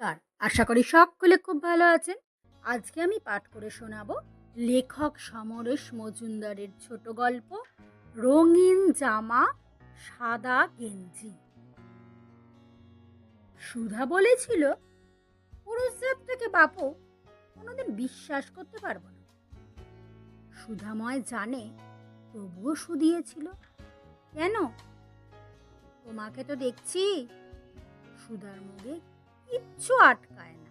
নমস্কার। আশা করি সকলে খুব ভালো আছেন। আজকে আমি পাঠ করে শোনাবো লেখক সমরেশ মজুমদারের ছোট গল্প, রঙিন জামা, সাদা গেঞ্জি। সুধা বলেছিল, পুরুষ জাতটাকে বাপু কোনোদিন বিশ্বাস করতে পারব না। সুধাময় জানে, তবুও শুধিয়েছিল, কেন? তোমাকে তো দেখছি। সুধার মুখে কিচ্ছু আটকায় না।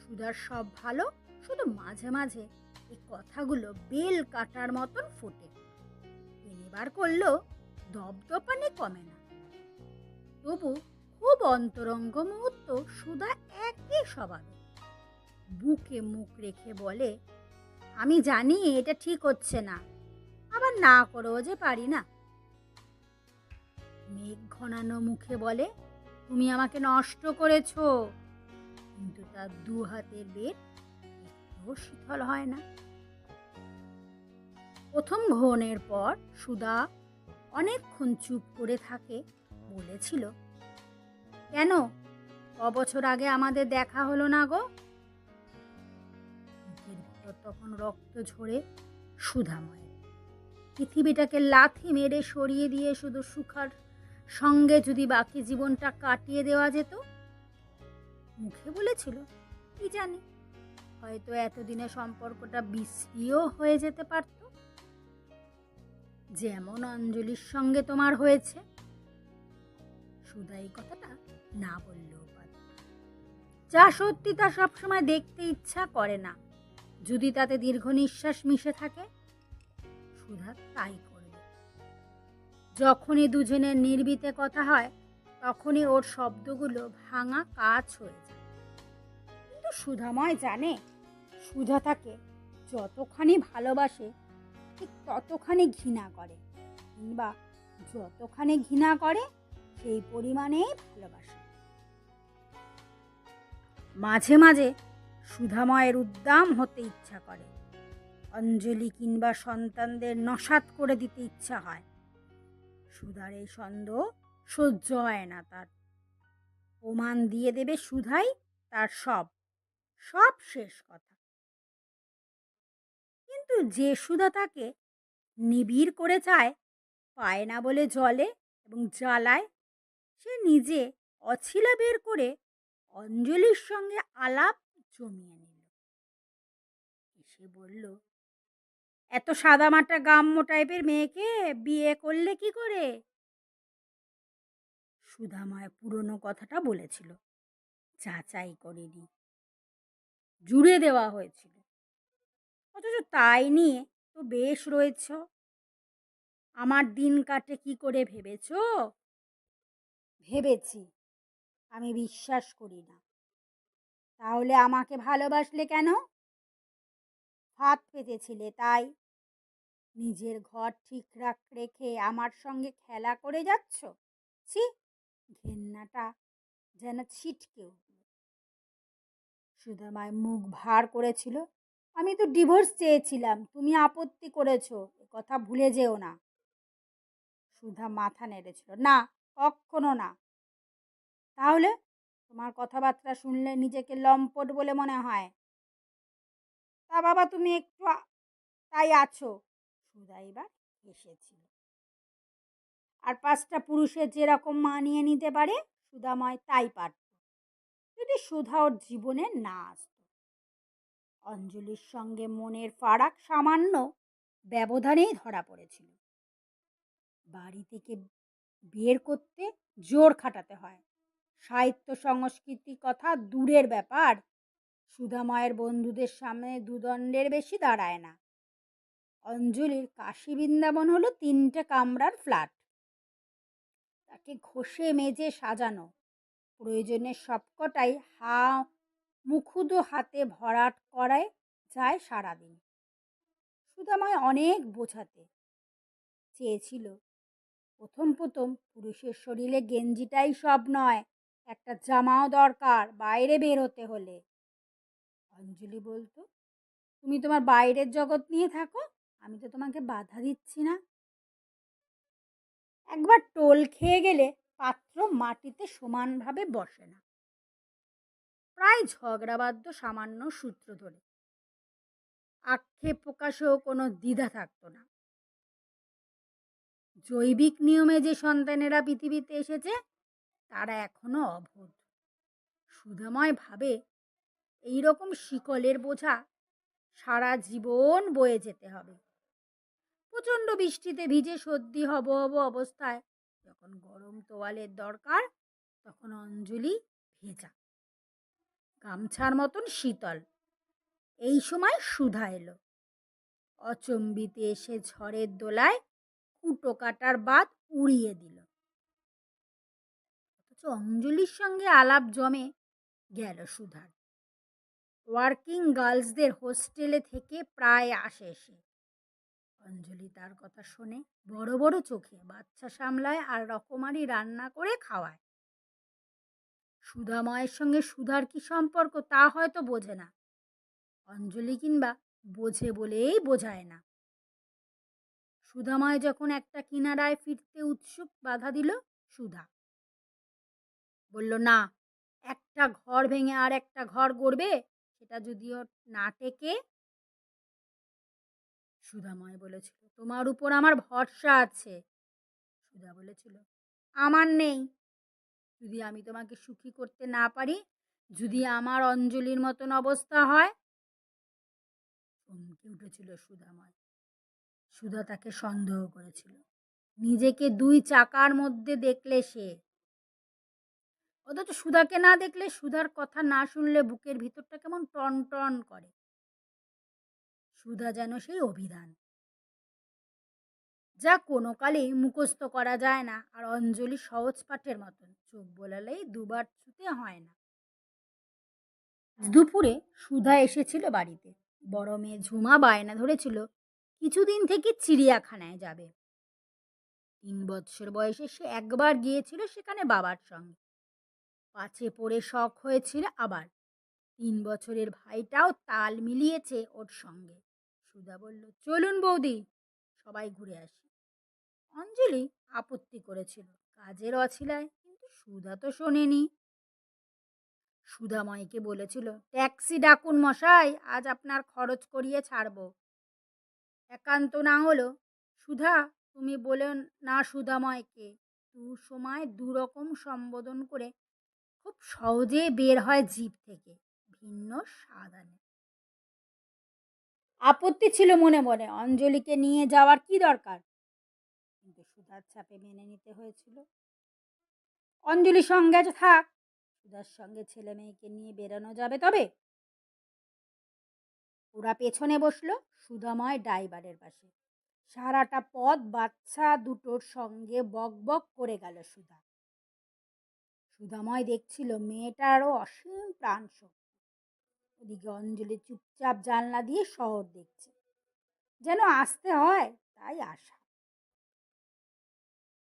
সুধার সব ভালো, শুধু মাঝে মাঝে এই কথাগুলো বেল কাটার মতন ফোটে। তিনবার করলেও দপদপানি কমে না। তবু খুব অন্তরঙ্গ মুহূর্ত সুধা একই স্বভাবে। বুকে মুখ রেখে বলে, আমি জানি এটা ঠিক হচ্ছে না। আবার না করেও যে পারি না। মেঘ ঘনানো মুখে বলে তুমি আমাকে নষ্ট করেছ। কিন্তু তার দু হাতের বেদ একটুও শীতল হয় না। প্রথম ঘনের পর সুধা অনেকক্ষণ চুপ করে থাকে, বলেছিল, কেন? বছর আগে আমাদের দেখা হলো না গো? তখন রক্ত ঝরে সুধাময়। পৃথিবীটাকে লাথি মেরে সরিয়ে দিয়ে শুধু সুখার সঙ্গে যদি বাকি জীবনটা কাটিয়ে দেওয়া যেত? মুখে বলেছিল, কি জানি? হয়তো এতদিনে সম্পর্কটা বিশ্রীও হয়ে যেতে পারত। যেমন অঞ্জলির সঙ্গে তোমার হয়েছে। সুধা এই কথাটা না বললেও পারে। যা সত্যি তা সবসময় দেখতে ইচ্ছা করে না। যদি তাতে দীর্ঘ নিঃশ্বাস মিশে থাকে, সুধা তাই করবে। যখনই দুজনের নির্বিতে কথা হয়, তখনই ওর শব্দগুলো ভাঙা কাজ হয়ে যায়। কিন্তু সুধাময় জানে, সুধা তাকে যতখানি ভালোবাসে, ঠিক ততখানি ঘৃণা করে। কিংবা যতখানি ঘৃণা করে, সেই পরিমাণেই ভালোবাসে। মাঝে মাঝে সুধাময়ের উদ্দাম হতে ইচ্ছা করে। অঞ্জলি কিংবা সন্তানদের নসাত করে দিতে ইচ্ছা হয়। সুধার এই সন্দেহ সহ্য হয় না তার। প্রমাণ দিয়ে দেবে সুধাই তার সব সব শেষ কথা। কিন্তু যে সুধা তাকে নিবিড় করে চায়, পায় না বলে জলে এবং জ্বালায়, সে নিজে অছিলা বের করে অঞ্জলির সঙ্গে আলাপ জমিয়ে নিল। সে বলল এত সাদামাটা গাম্য টাইপের মেয়েকে বিয়ে করলে কি করে? সুধাময় পুরনো কথাটা বলেছিল। যাচাই করেনি। জুড়ে দেওয়া হয়েছিল। অথচ তাই নিয়ে তো বেশ রয়েছ। আমার দিন কাটে কি করে ভেবেছ? ভেবেছি। আমি বিশ্বাস করি না। তাহলে আমাকে ভালোবাসলে কেন? হাত পেতেছিলে, তাই নিজের ঘর ঠিক রাখ, রেখে আমার সঙ্গে খেলা করে যাচ্ছ? ছি, ঘেন্নাটা যেন ছিটকে উঠল। সুদামায় মুখ ভার করেছিল, আমি তো ডিভোর্স চেয়েছিলাম, তুমি আপত্তি করেছ কথা ভুলে যেও না। সুধা মাথা নেড়েছিল, না, কখনো না। তাহলে তোমার কথাবার্তা শুনলে নিজেকে লম্পট বলে মনে হয়? তা বাবা, তুমি একটু তাই আছো। সুধা এবার হেসেছিল। আর পাঁচটা পুরুষের যেরকম মানিয়ে নিতে পারে, সুধাময় তাই পারত। যদি সুধা ওর জীবনে না আসত। অঞ্জলির সঙ্গে মনের ফারাক সামান্য ব্যবধানেই ধরা পড়েছিল। বাড়ি থেকে বের করতে জোর খাটাতে হয়। সাহিত্য, সংস্কৃতি কথা দূরের ব্যাপার। সুধাময়ের বন্ধুদের সামনে দুদণ্ডের বেশি দাঁড়ায় না। অঞ্জলির কাশী বৃন্দাবন হলো তিনটে কামরার ফ্ল্যাট। তাকে ঘষে মেজে সাজানো। প্রয়োজনে সবকটাই হা মুখুদো হাতে ভরাট করায় যায় সারাদিন। সুদাময় অনেক বোঝাতে। চেয়েছিল, প্রথম প্রথম পুরুষের শরীরে গেঞ্জিটাই সব নয়, একটা জামাও দরকার বাইরে বের হতে হলে। অঞ্জলি বলতো, তুমি তোমার বাইরের জগৎ নিয়ে থাকো আমি তো তোমাকে বাধা দিচ্ছি না। একবার টোল খেয়ে গেলে পাত্র মাটিতে সমানভাবে বসে না। প্রায় ঝগড়াবাদ্য সামান্য সূত্র ধরে। আক্ষেপ প্রকাশেও কোনো দ্বিধা থাকতো না। জৈবিক নিয়মে যে সন্তানেরা পৃথিবীতে এসেছে, তারা এখনও অবোধ সুধাময় ভাবে এই রকম শিকলের বোঝা সারা জীবন বয়ে যেতে হবে। প্রচণ্ড বৃষ্টিতে ভিজে সর্দি হব হব অবস্থায়। যখন গরম তোয়ালের দরকার, তখন অঞ্জলি ভেজা। গামছার মতন শীতল। এই সময় সুধা এলো। অচম্বিতে এসে ঝড়ের দোলায় কুটো কাটার বাদ উড়িয়ে দিল। অথচ অঞ্জলির সঙ্গে আলাপ জমে গেল সুধার। ওয়ার্কিং গার্লসদের হোস্টেলে থেকে প্রায় আসে সে। অঞ্জলি তার কথা শোনে বড় বড় চোখে বাচ্চা সামলায় আর রকমারি রান্না করে খাওয়ায়। সুধাময়ের সঙ্গে সুধার কি সম্পর্ক তা হয়তো বোঝে না। অঞ্জলি কিংবা বোঝে বলেই বোঝায় না। সুধাময় যখন একটা কিনারায় ফিরতে উৎসুক বাধা দিল সুধা। বলল, না, একটা ঘর ভেঙে আর একটা ঘর গড়বে, সেটা যদিও না টেকে সুধাময় বলেছিল, তোমার উপর আমার ভরসা আছে। সুধা বলেছিল, আমার নেই। যদি আমি তোমাকে সুখী করতে না পারি, যদি আমার অঞ্জলির মতন অবস্থা হয়? চমকে উঠেছিল সুধাময়। সুধা তাকে সন্দেহ করেছিল, নিজেকে দুই চাকার মধ্যে দেখলে সে। অথচ সুধাকে না দেখলে সুধার কথা না শুনলে বুকের ভিতরটা কেমন টন টন করে। সুধা যেন সেই অভিধান। যা কোনো কালেই মুখস্থ করা যায় না আর অঞ্জলি সহজ পাঠের মতন চোখ বোলালেই দুবার ছুতে হয় না। দুপুরে সুধা এসেছিল বাড়িতে। বড় মেয়ে ঝুমা বায়না ধরেছিল কিছুদিন থেকে চিড়িয়াখানায় যাবে। তিন বৎসর বয়সে সে একবার গিয়েছিল সেখানে বাবার সঙ্গে। পাছে পড়ে শখ হয়েছিল আবার। তিন বছরের ভাইটাও তাল মিলিয়েছে ওর সঙ্গে। সুধা বলল, চলুন বৌদি, সবাই ঘুরে আসি। অঞ্জলি আপত্তি করেছিল, কাজের অছিলায়, কিন্তু সুধা তো শোনেনি। সুধাময়কে বলেছিল, ট্যাক্সি ডাকুন মশাই, আজ আপনার খরচ করিয়ে ছাড়ব। একান্ত না হলো সুধা, তুমি বলে না সুধাময়কে, দু সময় দুরকম সম্বোধন করে খুব সহজে বের হয় জীব থেকে, ভিন্ন স্বাদ আপত্তি ছিল মনে মনে। অঞ্জলিকে নিয়ে যাওয়ার কি দরকার? কিন্তু সুধার চাপে মেনে নিতে হয়েছিল। অঞ্জলির সঙ্গে থাক, সুধার সঙ্গে ছেলে মেয়েকে নিয়ে বেরানো যাবে তবে? ওরা পেছনে বসল সুধাময় ড্রাইভারের পাশে। সারাটা পথ বাচ্চা দুটোর সঙ্গে বক বক করে গেল সুধা। সুধাময় দেখছিল মেয়েটারও অসীম প্রাণ শক্তি ওদিকে অঞ্জলি চুপচাপ জানলা দিয়ে শহর দেখছে। যেন আসতে হয় তাই আসা।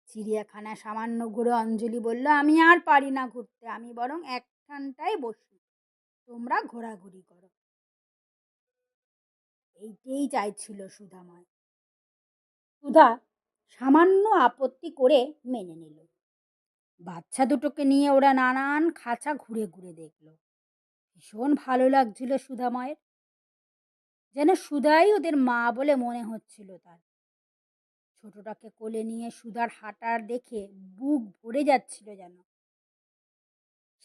চিড়িয়াখানা সামান্য ঘুরে অঞ্জলি বলল, আমি আর পারি না ঘুরতে, আমি বরং একখানটায় বসি। তোমরা ঘোরাঘুরি করো। এইটাই চাইছিল সুধাময়। সুধা সামান্য আপত্তি করে মেনে নিল। বাচ্চা দুটোকে নিয়ে ওরা নানান খাঁচা ঘুরে ঘুরে দেখল। ভীষণ ভালো লাগছিল সুধাময়ের যেন সুধাই ওদের মা বলে মনে হচ্ছিল তার। ছোটটাকে কোলে নিয়ে সুধার হাঁটার দেখে বুক ভরে যাচ্ছিল যেন।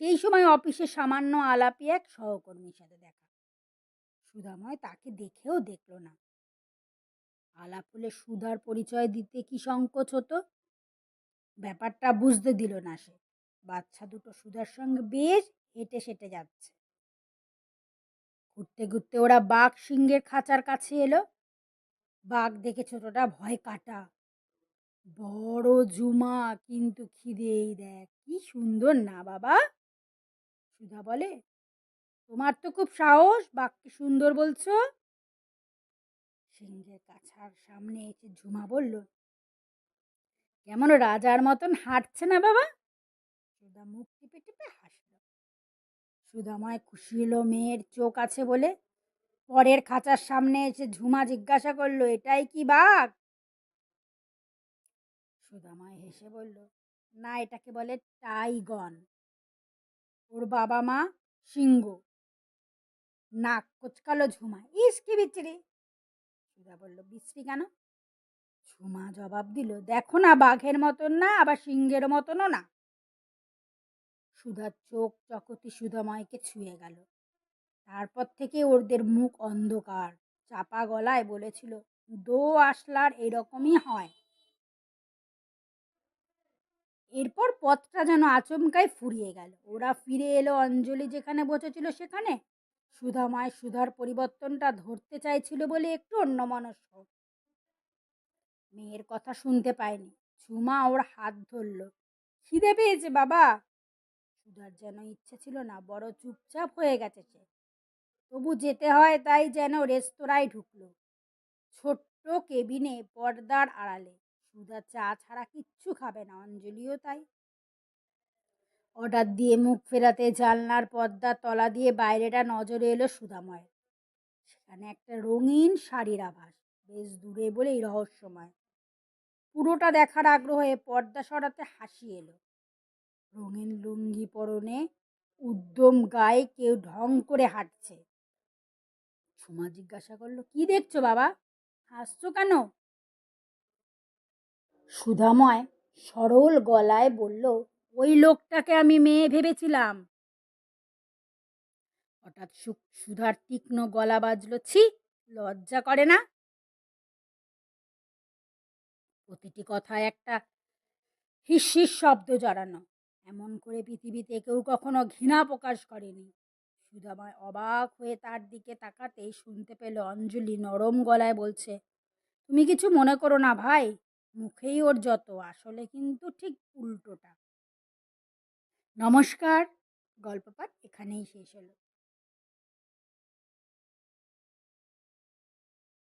সেই সময় অফিসে সামান্য আলাপি এক সহকর্মীর সাথে দেখা। সুধাময় তাকে দেখেও দেখল না। আলাপ হলে সুধার পরিচয় দিতে কি সংকোচ হতো? ব্যাপারটা বুঝতে দিল না সে। বাচ্চা দুটো সুধার সঙ্গে বেশ হেঁটে সেটে যাচ্ছে। ঘুরতে ঘুরতে ওরা বাঘ সিংহের খাঁচার কাছে এলো। বাঘ দেখে ছোটটা ভয় কাটা। বড় জুমা কিন্তু খিদেই দেখ কি সুন্দর না বাবা? সুধা বলে, তোমার তো খুব সাহস বাঘকে সুন্দর বলছো? সিংহের কাছার সামনে এসে ঝুমা বলল, কেমন রাজার মতন হাঁটছে না বাবা? সুধা মুখ টিপে টিপে সুধাময় খুশি হলো মেয়ের চোখ আছে বলে পরের খাঁচার সামনে এসে ঝুমা জিজ্ঞাসা করল, এটাই কি বাঘ? সুধাময় হেসে বলল, না, এটাকে বলে টাইগন। ওর বাবা মা সিংহ। নাক কোচকালো ঝুমা। ইস, কি বিচ্ছিরি! সুধা বলল বিশ্রী কেন? ঝুমা জবাব দিল, দেখো না, বাঘের মতন না, আবার সিংহের মতনও না। সুধার চোখ চকতি সুধাময়কে ছুঁয়ে গেল। তারপর থেকে ওদের মুখ অন্ধকার। চাপা গলায় বলেছিল, দো আসলার এরকমই হয়। এরপর পথটা যেন আচমকাই ফুরিয়ে গেল। ওরা ফিরে এলো অঞ্জলি যেখানে বসেছিল সেখানে। সুধাময় সুধার পরিবর্তনটা ধরতে চাইছিল বলে একটু অন্যমনস্ক। মেয়ের কথা শুনতে পায়নি। ঝুমা ওর হাত ধরল, খিদে পেয়েছে বাবা? সুধার যেন ইচ্ছে ছিল না, বড় চুপচাপ হয়ে গেছে সে। তবু যেতে হয় তাই যেন রেস্তোরাঁয় ঢুকলো। ছোট্ট কেবিনে পর্দার আড়ালে। সুধা চা ছাড়া কিচ্ছু খাবে না, অঞ্জলিও তাই। অর্ডার দিয়ে মুখ ফেরাতে জানলার পর্দার তলা দিয়ে বাইরেটা নজরে এলো সুধাময়ের সেখানে একটা রঙিন শাড়ির আভাস, বেশ দূরে বলেই রহস্যময়। পুরোটা দেখার আগ্রহে পর্দা সরাতে হাসি এলো। রঙিন লুঙ্গি পরনে উদ্যম গায়ে কেউ ঢং করে হাঁটছে। সুমা জিজ্ঞাসা করল, কি দেখছ বাবা? হাসছো কেন? সুধাময় সরল গলায় বলল, ওই লোকটাকে আমি মেয়ে ভেবেছিলাম। হঠাৎ সুধার তীক্ষ্ণ গলা বাজলো, ছি, লজ্জা করে না? প্রতিটি কথায় একটা হিসিস শব্দ জড়ানো। এমন করে পৃথিবীতে কেউ কখনো ঘৃণা প্রকাশ করেনি। সুধাময় অবাক হয়ে তার দিকে তাকাতেই শুনতে পেল অঞ্জলি নরম গলায় বলছে, তুমি কিছু মনে করো না ভাই, মুখেই ওর যত, আসলে কিন্তু ঠিক উল্টোটা। নমস্কার গল্পপাঠ এখানেই শেষ হলো।